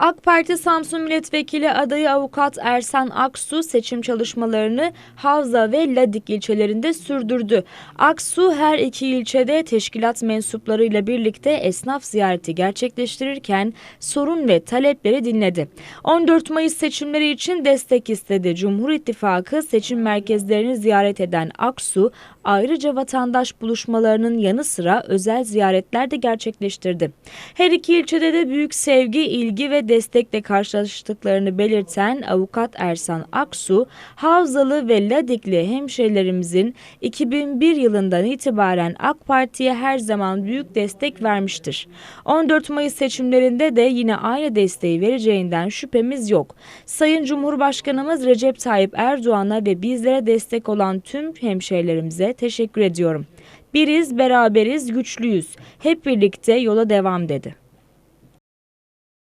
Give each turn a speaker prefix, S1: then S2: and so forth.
S1: AK Parti Samsun Milletvekili adayı avukat Ersan Aksu seçim çalışmalarını Havza ve Ladik ilçelerinde sürdürdü. Aksu her iki ilçede teşkilat mensuplarıyla birlikte esnaf ziyareti gerçekleştirirken sorun ve talepleri dinledi. 14 Mayıs seçimleri için destek istedi. Cumhur İttifakı seçim merkezlerini ziyaret eden Aksu ayrıca vatandaş buluşmalarının yanı sıra özel ziyaretler de gerçekleştirdi. Her iki ilçede de büyük sevgi, ilgi ve destekle karşılaştıklarını belirten avukat Ersan Aksu, Havzalı ve Ladikli hemşehrilerimizin 2001 yılından itibaren AK Parti'ye her zaman büyük destek vermiştir. 14 Mayıs seçimlerinde de yine aynı desteği vereceğinden şüphemiz yok. Sayın Cumhurbaşkanımız Recep Tayyip Erdoğan'a ve bizlere destek olan tüm hemşehrilerimize teşekkür ediyorum. Biriz, beraberiz, güçlüyüz. Hep birlikte yola devam dedi.